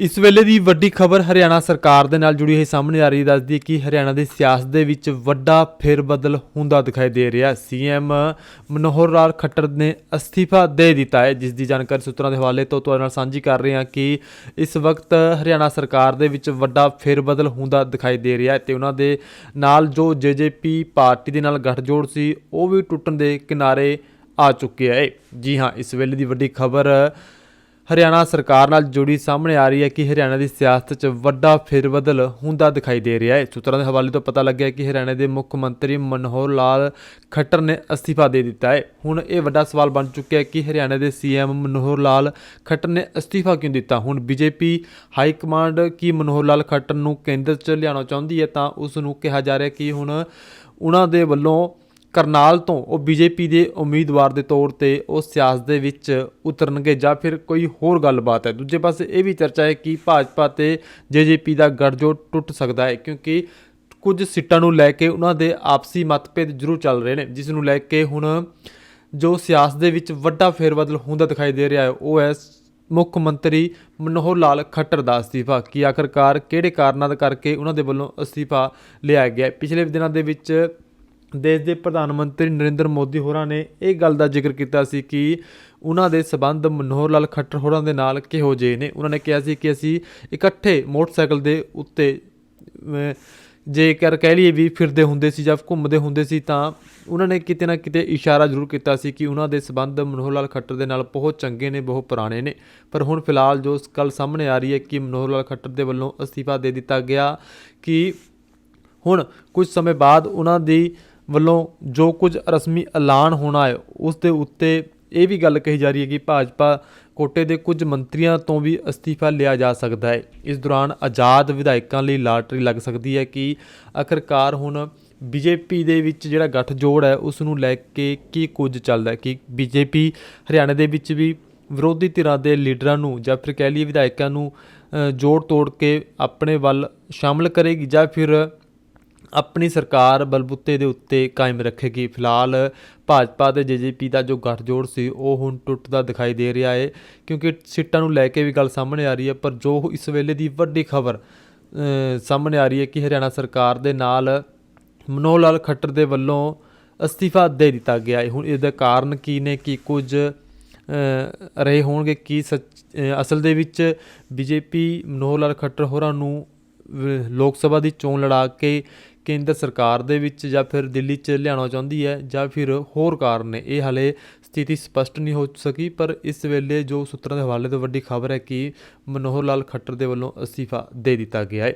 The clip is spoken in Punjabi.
ਇਸ ਵੇਲੇ ਦੀ ਵੱਡੀ ਖਬਰ ਹਰਿਆਣਾ ਸਰਕਾਰ ਦੇ ਨਾਲ ਜੁੜੀ ਹੋਈ ਸਾਹਮਣੇ ਆ ਰਹੀ ਦੱਸਦੀ ਹੈ ਕਿ ਹਰਿਆਣਾ ਦੀ ਸਿਆਸਤ ਦੇ ਵਿੱਚ ਵੱਡਾ ਫੇਰਬਦਲ ਹੁੰਦਾ ਦਿਖਾਈ ਦੇ ਰਿਹਾ ਹੈ। ਸੀਐਮ ਮਨੋਹਰ ਲਾਲ ਖੱਟਰ ਨੇ ਅਸਤੀਫਾ ਦੇ ਦਿੱਤਾ ਹੈ, ਜਿਸ ਦੀ ਜਾਣਕਾਰੀ ਸੂਤਰਾਂ ਦੇ ਹਵਾਲੇ ਤੋਂ ਤੁਹਾਡੇ ਨਾਲ ਸਾਂਝੀ ਕਰ ਰਹੇ ਹਾਂ ਕਿ ਇਸ ਵਕਤ ਹਰਿਆਣਾ ਸਰਕਾਰ ਦੇ ਵਿੱਚ ਵੱਡਾ ਫੇਰਬਦਲ ਹੁੰਦਾ ਦਿਖਾਈ ਦੇ ਰਿਹਾ ਹੈ ਤੇ ਉਹਨਾਂ ਦੇ ਨਾਲ ਜੋ ਜੇਜੇਪੀ ਪਾਰਟੀ ਦੇ ਨਾਲ ਗੱਠਜੋੜ ਸੀ, ਉਹ ਵੀ ਟੁੱਟਣ ਦੇ ਕਿਨਾਰੇ ਆ ਚੁੱਕਿਆ ਹੈ। ਜੀ ਹਾਂ, ਇਸ ਵੇਲੇ ਦੀ ਵੱਡੀ ਖਬਰ ਹਰਿਆਣਾ ਸਰਕਾਰ ਨਾਲ ਜੁੜੀ ਸਾਹਮਣੇ ਆ ਰਹੀ ਹੈ ਕਿ ਹਰਿਆਣਾ ਦੀ ਸਿਆਸਤ 'ਚ ਵੱਡਾ ਫੇਰਬਦਲ ਹੁੰਦਾ ਦਿਖਾਈ ਦੇ ਰਿਹਾ ਹੈ। ਸੂਤਰਾਂ ਦੇ ਹਵਾਲੇ ਤੋਂ ਪਤਾ ਲੱਗਿਆ ਕਿ ਹਰਿਆਣਾ ਦੇ ਮੁੱਖ ਮੰਤਰੀ ਮਨੋਹਰ ਲਾਲ ਖੱਟਰ ਨੇ ਅਸਤੀਫਾ ਦੇ ਦਿੱਤਾ ਹੈ। ਹੁਣ ਇਹ ਵੱਡਾ ਸਵਾਲ ਬਣ ਚੁੱਕਿਆ ਹੈ ਕਿ ਹਰਿਆਣਾ ਦੇ ਸੀਐਮ ਮਨੋਹਰ ਲਾਲ ਖੱਟਰ ਨੇ ਅਸਤੀਫਾ ਕਿਉਂ ਦਿੱਤਾ? ਹੁਣ ਬੀਜੇਪੀ ਹਾਈ ਕਮਾਂਡ ਕੀ ਮਨੋਹਰ ਲਾਲ ਖੱਟਰ ਨੂੰ ਕੇਂਦਰ 'ਚ ਲਿਆਉਣਾ ਚਾਹੁੰਦੀ ਹੈ ਤਾਂ ਉਸ ਨੂੰ ਕਿਹਾ ਜਾ ਰਿਹਾ ਕਿ ਹੁਣ ਉਹਨਾਂ ਦੇ ਵੱਲੋਂ ਕਰਨਾਲ ਤੋਂ ਉਹ ਬੀਜੇਪੀ ਦੇ ਉਮੀਦਵਾਰ ਦੇ ਤੌਰ ਤੇ ਉਹ ਸਿਆਸਤ ਦੇ ਵਿੱਚ ਉਤਰਨਗੇ ਜਾਂ ਫਿਰ ਕੋਈ ਹੋਰ ਗੱਲਬਾਤ ਹੈ। ਦੂਜੇ ਪਾਸੇ ਇਹ ਵੀ ਚਰਚਾ ਹੈ ਕਿ ਭਾਜਪਾ ਤੇ ਜੇਜੇਪੀ ਦਾ ਗੱਠਜੋੜ ਟੁੱਟ ਸਕਦਾ ਹੈ ਕਿਉਂਕਿ ਕੁਝ ਸੀਟਾਂ ਨੂੰ ਲੈ ਕੇ ਉਹਨਾਂ ਦੇ ਆਪਸੀ ਮਤਭੇਦ ਜ਼ਰੂਰ ਚੱਲ ਰਹੇ ਨੇ, ਜਿਸ ਨੂੰ ਲੈ ਕੇ ਹੁਣ ਜੋ ਸਿਆਸਤ ਦੇ ਵਿੱਚ ਵੱਡਾ ਫੇਰਬਦਲ ਹੁੰਦਾ ਦਿਖਾਈ ਦੇ ਰਿਹਾ ਹੈ, ਉਹ ਹੈ ਮੁੱਖ ਮੰਤਰੀ ਮਨੋਹਰ ਲਾਲ ਖੱਟਰ ਦਾ ਅਸਤੀਫਾ, ਕੀ ਆਖਰਕਾਰ ਕਿਹੜੇ ਕਾਰਨਾਂ ਦਾ ਕਰਕੇ ਉਹਨਾਂ ਦੇ ਵੱਲੋਂ ਅਸਤੀਫਾ ਲਿਆ ਗਿਆ ਪਿਛਲੇ ਦਿਨਾਂ ਦੇ ਵਿੱਚ ਦੇਸ਼ ਦੇ ਪ੍ਰਧਾਨ ਮੰਤਰੀ ਨਰਿੰਦਰ ਮੋਦੀ ਹੋਰਾਂ ਨੇ ਇਹ ਗੱਲ ਦਾ ਜ਼ਿਕਰ ਕੀਤਾ ਸੀ ਕਿ ਉਹਨਾਂ ਦੇ ਸਬੰਧ ਮਨੋਹਰ ਲਾਲ ਖੱਟਰ ਹੋਰਾਂ ਦੇ ਨਾਲ ਕਿਹੋ ਜਿਹੇ ਨੇ। ਉਹਨਾਂ ਨੇ ਕਿਹਾ ਸੀ ਕਿ ਅਸੀਂ ਇਕੱਠੇ ਮੋਟਰਸਾਈਕਲ ਦੇ ਉੱਤੇ ਜੇਕਰ ਕਹਿ ਲਈਏ ਵੀ ਫਿਰਦੇ ਹੁੰਦੇ ਸੀ ਜਾਂ ਘੁੰਮਦੇ ਹੁੰਦੇ ਸੀ ਤਾਂ ਉਹਨਾਂ ਨੇ ਕਿਤੇ ਨਾ ਕਿਤੇ ਇਸ਼ਾਰਾ ਜ਼ਰੂਰ ਕੀਤਾ ਸੀ ਕਿ ਉਹਨਾਂ ਦੇ ਸਬੰਧ ਮਨੋਹਰ ਲਾਲ ਖੱਟਰ ਦੇ ਨਾਲ ਬਹੁਤ ਚੰਗੇ ਨੇ, ਬਹੁਤ ਪੁਰਾਣੇ ਨੇ। ਪਰ ਹੁਣ ਫਿਲਹਾਲ ਜੋ ਗੱਲ ਸਾਹਮਣੇ ਆ ਰਹੀ ਹੈ ਕਿ ਮਨੋਹਰ ਲਾਲ ਖੱਟਰ ਦੇ ਵੱਲੋਂ ਅਸਤੀਫਾ ਦੇ ਦਿੱਤਾ ਗਿਆ ਕਿ ਹੁਣ ਕੁਝ ਸਮੇਂ ਬਾਅਦ ਉਹਨਾਂ ਦੀ ਵੱਲੋਂ ਜੋ ਕੁਝ ਰਸਮੀ ਐਲਾਨ ਹੋਣਾ ਹੈ ਉਸ ਦੇ ਉੱਤੇ ਇਹ ਵੀ ਗੱਲ ਕਹੀ ਜਾ ਰਹੀ ਹੈ ਕਿ ਭਾਜਪਾ ਕੋਟੇ ਦੇ ਕੁਝ ਮੰਤਰੀਆਂ ਤੋਂ ਵੀ ਅਸਤੀਫਾ ਲਿਆ ਜਾ ਸਕਦਾ ਹੈ। ਇਸ ਦੌਰਾਨ ਆਜ਼ਾਦ ਵਿਧਾਇਕਾਂ ਲਈ ਲਾਟਰੀ ਲੱਗ ਸਕਦੀ ਹੈ ਕਿ ਆਖਰਕਾਰ ਹੁਣ ਬੀਜੇਪੀ ਦੇ ਵਿੱਚ ਜਿਹੜਾ ਗੱਠਜੋੜ ਹੈ, ਉਸ ਨੂੰ ਲੈ ਕੇ ਕੀ ਕੁਝ ਚੱਲਦਾ ਹੈ ਕਿ ਬੀਜੇਪੀ ਹਰਿਆਣਾ ਦੇ ਵਿੱਚ ਵੀ ਵਿਰੋਧੀ ਧਿਰਾਂ ਦੇ ਲੀਡਰਾਂ ਨੂੰ ਜਾਂ ਫਿਰ ਕਹਿ ਲਈਏ ਵਿਧਾਇਕਾਂ ਨੂੰ ਜੋੜ ਤੋੜ ਕੇ ਆਪਣੇ ਵੱਲ ਸ਼ਾਮਲ ਕਰੇਗੀ ਜਾਂ ਫਿਰ ਆਪਣੀ ਸਰਕਾਰ ਬਲਬੁੱਤੇ ਦੇ ਉੱਤੇ ਕਾਇਮ ਰੱਖੇਗੀ। ਫਿਲਹਾਲ ਭਾਜਪਾ ਤੇ ਜੇਜੇਪੀ ਦਾ ਜੋ ਗੱਠਜੋੜ ਸੀ, ਉਹ ਹੁਣ ਟੁੱਟਦਾ ਦਿਖਾਈ ਦੇ ਰਿਹਾ ਹੈ ਕਿਉਂਕਿ ਸੀਟਾਂ ਨੂੰ ਲੈ ਕੇ ਵੀ ਗੱਲ ਸਾਹਮਣੇ ਆ ਰਹੀ ਹੈ, ਪਰ ਜੋ ਇਸ ਵੇਲੇ ਦੀ ਵੱਡੀ ਖਬਰ ਸਾਹਮਣੇ ਆ ਰਹੀ ਹੈ ਕਿ ਹਰਿਆਣਾ ਸਰਕਾਰ ਦੇ ਨਾਲ ਮਨੋਹਰ ਲਾਲ ਖੱਟਰ ਦੇ ਵੱਲੋਂ ਅਸਤੀਫਾ ਦੇ ਦਿੱਤਾ ਗਿਆ ਹੈ ਹੁਣ ਇਹਦਾ ਕਾਰਨ ਕੀ ਨੇ, ਕੀ ਕੁਝ ਰਹੇ ਹੋਣਗੇ, ਕੀ ਸੱਚ- ਅਸਲ ਦੇ ਵਿੱਚ ਬੀਜੇਪੀ ਮਨੋਹਰ ਲਾਲ ਖੱਟਰ ਹੋਰਾਂ ਨੂੰ ਲੋਕ ਸਭਾ ਦੀ ਚੋਣ ਲੜਾ ਕੇ ਕੇਂਦਰ ਸਰਕਾਰ ਦੇ ਵਿੱਚ ਜਾਂ ਫਿਰ ਦਿੱਲੀ 'ਚ ਲਿਆਉਣਾ ਚਾਹੁੰਦੀ ਹੈ ਜਾਂ ਫਿਰ ਹੋਰ ਕਾਰਨ ਨੇ, ਇਹ ਹਾਲੇ ਸਥਿਤੀ ਸਪਸ਼ਟ ਨਹੀਂ ਹੋ ਸਕੀ, ਪਰ ਇਸ ਵੇਲੇ ਜੋ ਸੂਤਰਾਂ ਦੇ ਹਵਾਲੇ ਤੋਂ ਵੱਡੀ ਖਬਰ ਹੈ ਕਿ ਮਨੋਹਰ ਲਾਲ ਖੱਟਰ ਦੇ ਵੱਲੋਂ ਅਸਤੀਫਾ ਦੇ ਦਿੱਤਾ ਗਿਆ ਹੈ।